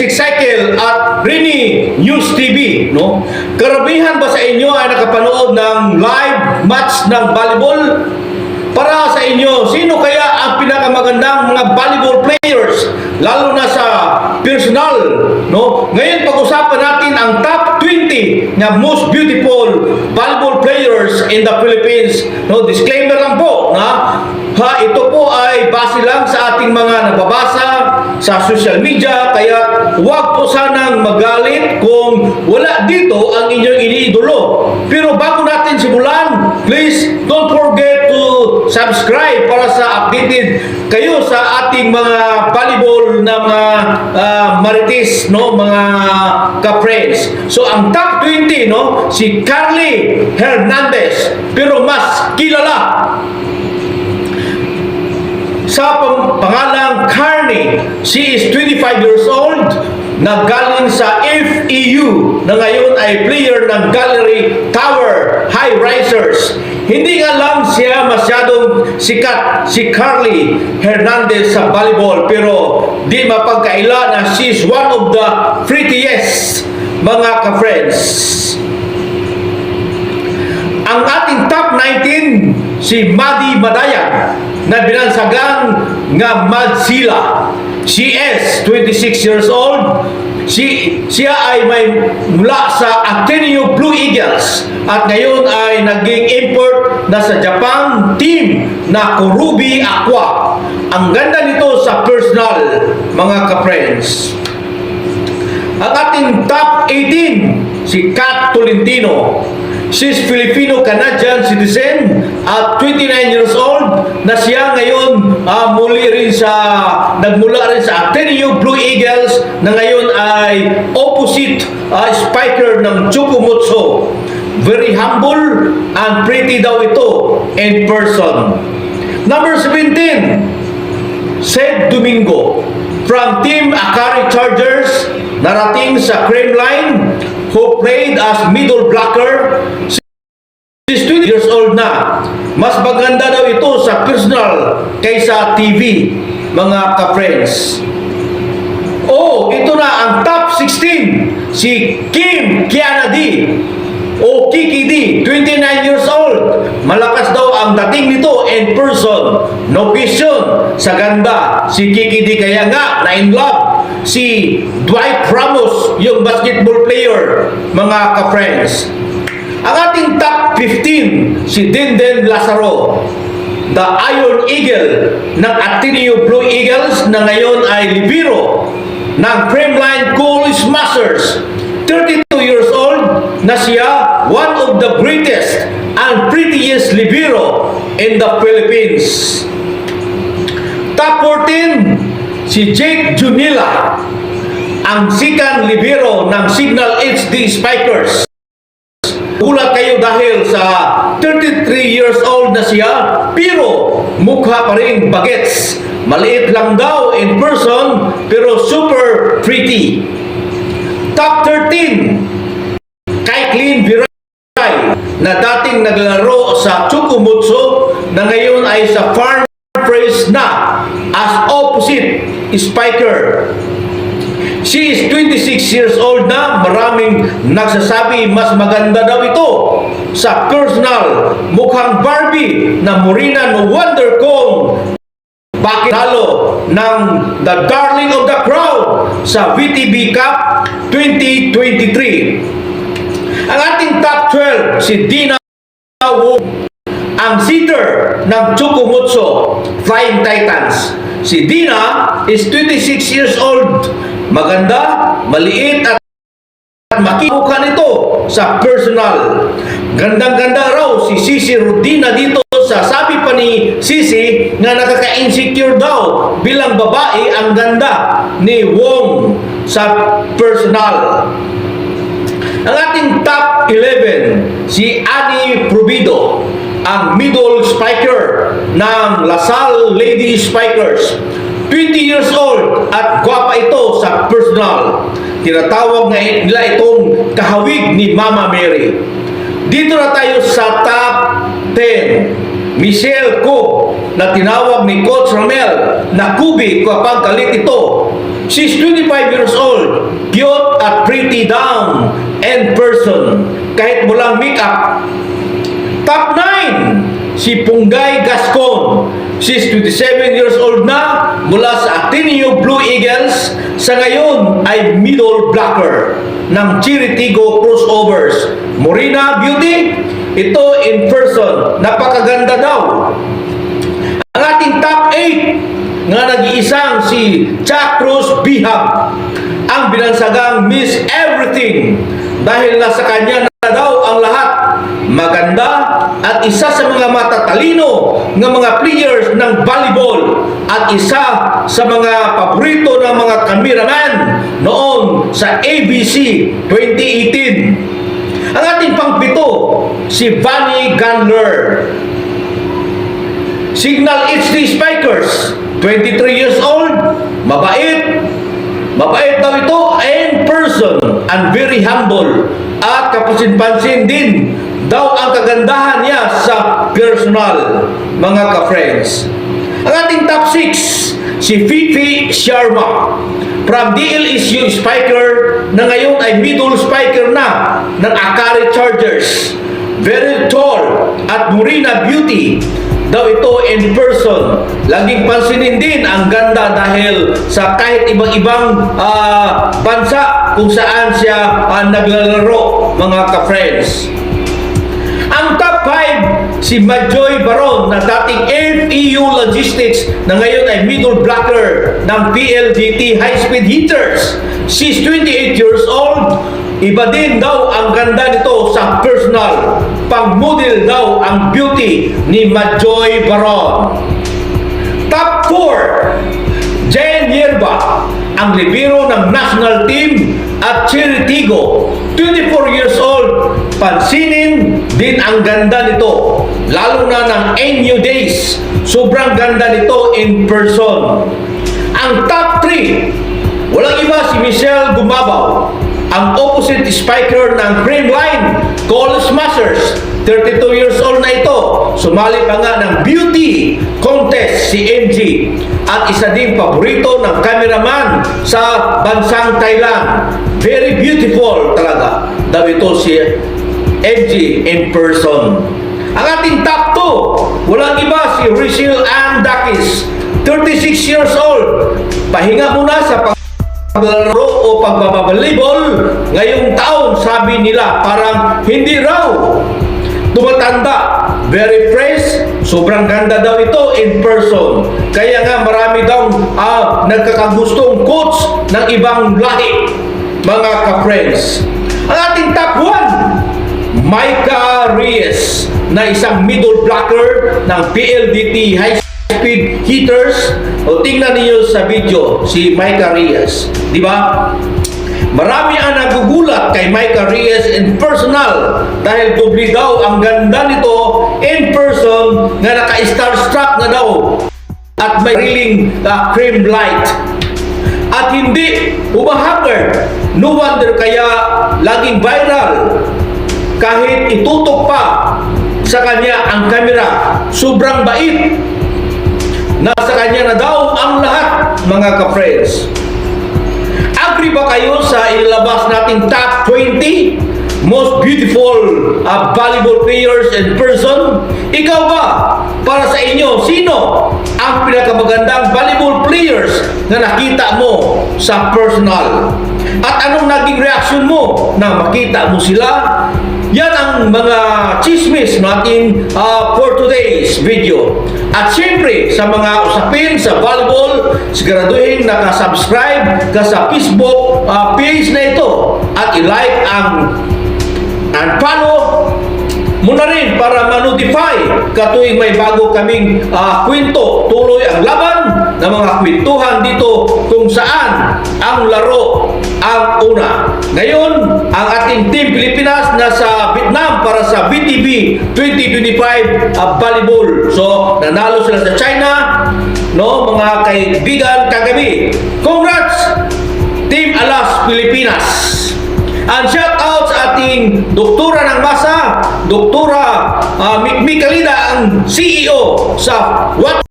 Basic Cycle at Rini News TV, no? Karamihan ba sa inyo ay nakapanood ng live match ng volleyball? Para sa inyo, sino kaya ang pinakamagandang mga volleyball players lalo na sa personal, no? Ngayon pag-usapan natin ang top 20 na most beautiful volleyball players in the Philippines. No, disclaimer lang po, na ha, ito po ay base lang sa ating mga nababasa sa social media kaya huwag po sanang magalit kung wala dito ang inyong iniidolo. Pero bago natin simulan, please don't forget to subscribe para sa updated kayo sa ating mga volleyball na mga ah, marites, no, mga ka-friends. So ang top 20, no, si Carly Hernandez, pero mas kilala sa pang- pangalang Carney. She is 25 years old, naggaling sa FEU na ngayon ay player ng Gallery Tower High Risers. Hindi nga lang siya masyadong sikat si Carly Hernandez sa volleyball pero di mapagkaila na she's one of the prettiest mga ka-friends. Ang ating top 19, si Madi Madayan, na binansagang nga Madzilla. She is 26 years old. Si, siya ay may mula sa Ateneo Blue Eagles at ngayon ay naging import na sa Japan team na Kurubi Aqua. Ang ganda nito sa personal, mga ka-friends. Ang ating top 18, si Kat Tolentino. She's Filipino-Canadian citizen at 29 years old na siya ngayon ah, muli rin sa nagmula rin sa Ateneo Blue Eagles na ngayon ay opposite ah, spiker ng Chukumutso. Very humble and pretty daw ito in person. Number 17, Sed Domingo from Team Akari Chargers narating sa cream line who played as middle blocker She's 20 years old na. Mas maganda daw ito sa personal kaysa TV, mga ka-friends. Oh, ito na ang top 16. Si Kim Kiana D. O Kiki D, 29 years old. Malakas daw ang dating nito in person. No question. Sa ganda, si Kiki D kaya nga na in love. Si Dwight Ramos, yung basketball player, mga ka-friends. Ang ating top 15, si Dinden Lazaro, the Iron Eagle ng Ateneo Blue Eagles na ngayon ay libero ng Creamline Cool Smashers. 32 years old na siya, one of the greatest and prettiest libero in the Philippines. Top 14, si Jake Junila, ang sikan libero ng Signal HD Spikers. Gulat kayo dahil sa 33 years old na siya, pero mukha pa rin bagets. Maliit lang daw in person, pero super pretty. Top 13, Kaitlyn Viray, na dating naglaro sa Chukumutso, na ngayon ay sa Farm Fresh na as opposite spiker. She is 26 years old na, maraming nagsasabi mas maganda daw ito sa personal. Mukhang Barbie na Morena no wonder kung bakit talo ng the darling of the crowd sa VTB Cup 2023. Ang ating top 12, si Dina Wu, ang seater ng Chukumutso Flying Titans. Si Dina is 26 years old. Maganda, maliit at makikuha nito sa personal. Gandang-ganda raw si Sisi Rudina dito sa sabi pa ni Sisi na nakaka-insecure daw bilang babae ang ganda ni Wong sa personal. Ang ating top 11, si Ani Provido, ang middle spiker ng Lasal Lady Spikers. 20 years old at gwapa ito sa personal. Tinatawag na nila itong kahawig ni Mama Mary. Dito na tayo sa top 10. Michelle Cook na tinawag ni Coach Romel na Kubi kapag galit ito. She's 25 years old, cute at pretty down and person kahit walang makeup. Top 9, si Punggay Gascon. She's 27 years old na mula sa Ateneo Blue Eagles. Sa ngayon ay middle blocker ng Chiritigo Crossovers. Morena Beauty, ito in person. Napakaganda daw. Ang ating top 8 nga nag-iisang si Cruz Bihab ang binansagang Miss Everything dahil nasa kanya na daw ang lahat maganda at isa sa mga matatalino ng mga players ng volleyball at isa sa mga paborito ng mga cameraman noon sa ABC 2018 ang ating pangpito si Vanny Gandler Signal HD Spikers, 23 years old, mabait, mabait daw ito person and very humble at kapansin-pansin din daw ang kagandahan niya sa personal, mga ka-friends. Ang ating top 6, si Fifi Sharma from DLSU Spiker na ngayon ay middle spiker na ng Akari Chargers. Very tall at Murina Beauty daw ito in person. Laging pansinin din ang ganda dahil sa kahit ibang-ibang ah, bansa kung saan siya ah, naglalaro mga ka-friends. Ang top 5, si Majoy Baron na dating FEU Logistics na ngayon ay middle blocker ng PLDT High Speed Hitters. She's 28 years old. Iba din daw ang ganda nito sa personal. Pang-model daw ang beauty ni Majoy Baron. Top 4, Jen Yerba, ang libero ng national team at Chiritigo, 24 years old. Pansinin din ang ganda nito, lalo na ng NU Days. Sobrang ganda nito in person. Ang top 3, walang iba si Michelle Gumabaw, ang opposite spiker ng Creamline, Cole Smashers. 32 years old na ito. Sumali pa nga ng beauty contest si MG. At isa ding paborito ng cameraman sa bansang Thailand. Very beautiful talaga. Daw ito si MG in person. Ang ating top 2, walang iba si Rachel Ann Dakis. 36 years old. Pahinga muna sa pag paglalaro o pagbabalibol ngayong taon sabi nila parang hindi raw tumatanda very fresh sobrang ganda daw ito in person kaya nga marami daw ah, nagkakagustong coach ng ibang lahi mga ka-friends ang ating top 1 Micah Reyes na isang middle blocker ng PLDT High speed hitters o tingnan niyo sa video si Micah Reyes di ba? Marami ang nagugulat kay Micah Reyes in personal dahil dubli daw ang ganda nito in person nga naka-starstruck na daw at may riling uh, cream light. At hindi humahagard no wonder kaya laging viral kahit itutok pa sa kanya ang kamera sobrang bait Nasa kanya na daw ang lahat, mga ka-friends. Agree ba kayo sa ilalabas nating top 20 most beautiful uh, volleyball players in person? Ikaw ba, para sa inyo, sino ang pinakamagandang volleyball players na nakita mo sa personal? At anong naging reaction mo na makita mo sila? Yan ang mga chismis natin uh, for today's video. At siyempre, sa mga usapin sa volleyball, siguraduhin nakasubscribe ka sa Facebook uh, page na ito at i-like ang and follow mo na rin para ma-notify katuwing may bago kaming ah, kwento. Tuloy ang laban ng mga kwentuhan dito kung saan ang laro ang una. Ngayon, ang ating Team Pilipinas nasa Vietnam para sa BTB 2025 ah, volleyball. So, nanalo sila sa China, no, mga kaibigan kagabi. Congrats! Team Alas Pilipinas! And shout out sa ating doktora ng masa, doktora uh, Mikmik Kalina, ang CEO sa What